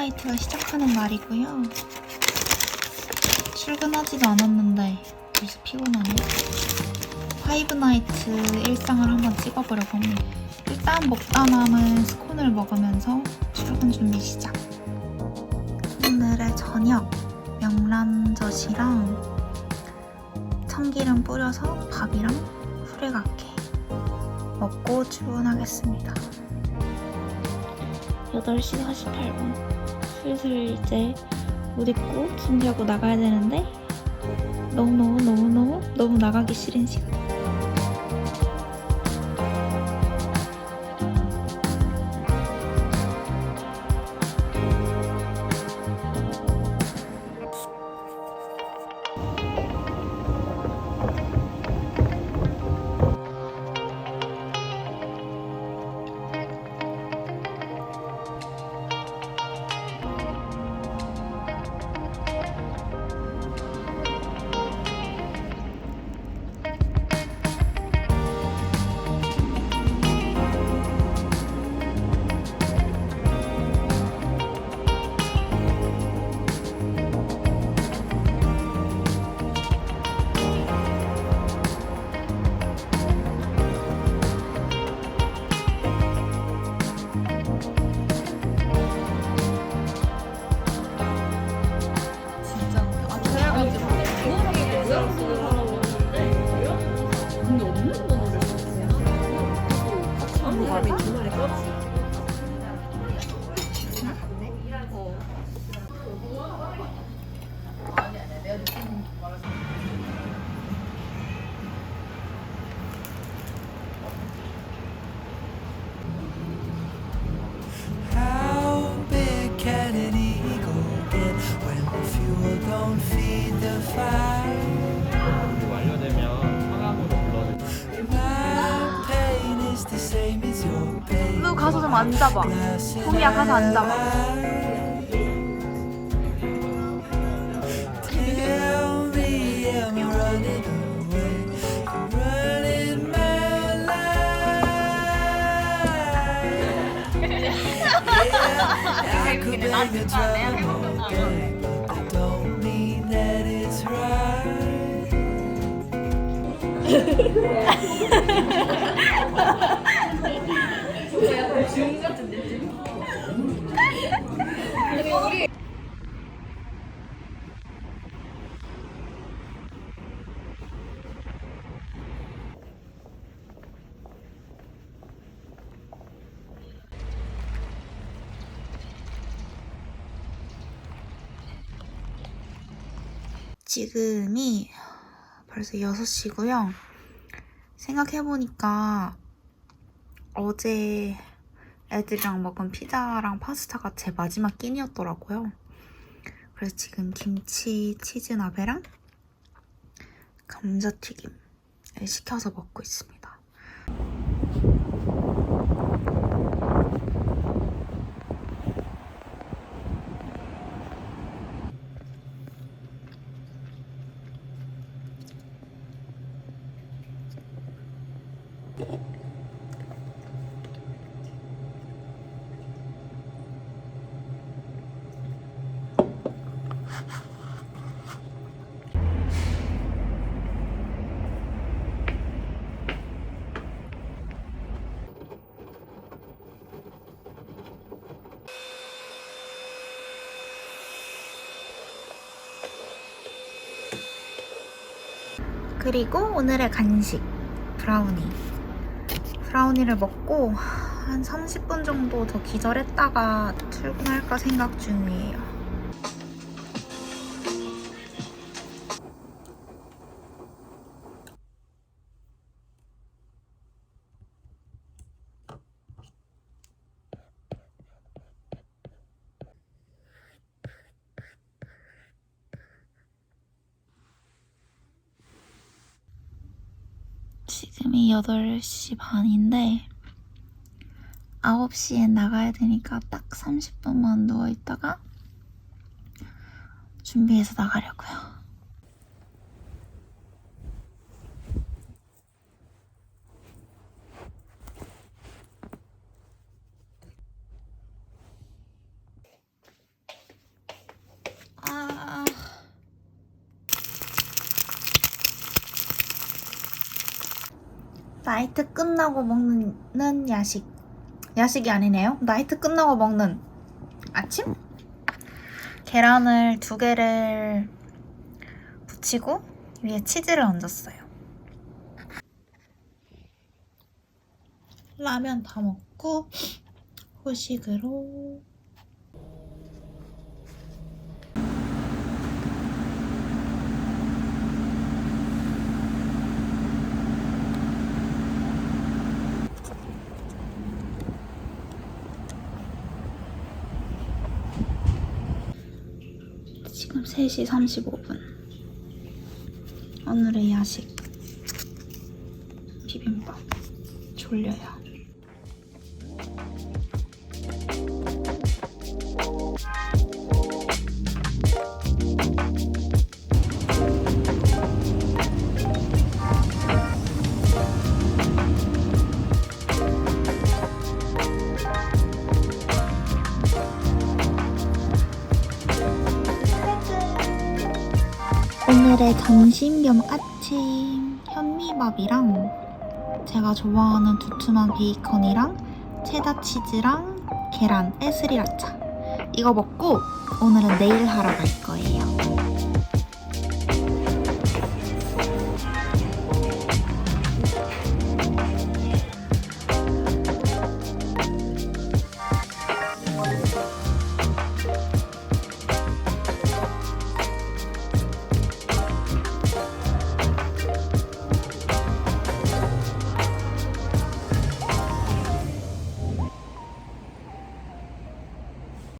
나이트가 시작하는 날이고요. 출근하지도 않았는데 벌써 피곤하네. 파이브 나이트 일상을 한번 찍어보려고 합니다. 일단 먹다 남은 스콘을 먹으면서 출근 준비 시작. 오늘의 저녁 명란젓이랑 참기름 뿌려서 밥이랑 후레가게 먹고 출근하겠습니다. 8시 48분. 슬슬 이제 옷 입고 준비하고 나가야 되는데 너무너무너무너무 너무 나가기 싫은 시간. 좀 앉아봐. 동이야, 가서 앉아봐. 지금이 벌써 6시고요. 생각해보니까 어제 애들이랑 먹은 피자랑 파스타가 제 마지막 끼니였더라고요. 그래서 지금 김치 치즈나베랑 감자튀김을 시켜서 먹고 있습니다. 그리고 오늘의 간식 브라우니. 브라우니를 먹고 한 30분 정도 더 기절했다가 출근할까 생각 중이에요 지금이 8시 반인데 9시에 나가야 되니까 딱 30분만 누워있다가 준비해서 나가려고요. 나이트 끝나고 먹는 야식. 야식이 아니네요. 나이트 끝나고 먹는 아침? 계란을 두 개를 붙이고 위에 치즈를 얹었어요. 라면 다 먹고 후식으로 지금 3시 35분. 오늘의 야식. 비빔밥. 졸려요. 오늘의 점심 겸 아침 현미밥이랑 제가 좋아하는 두툼한 베이컨이랑 체다 치즈랑 계란 에스리라차 이거 먹고 오늘은 네일 하러 갈 거예요.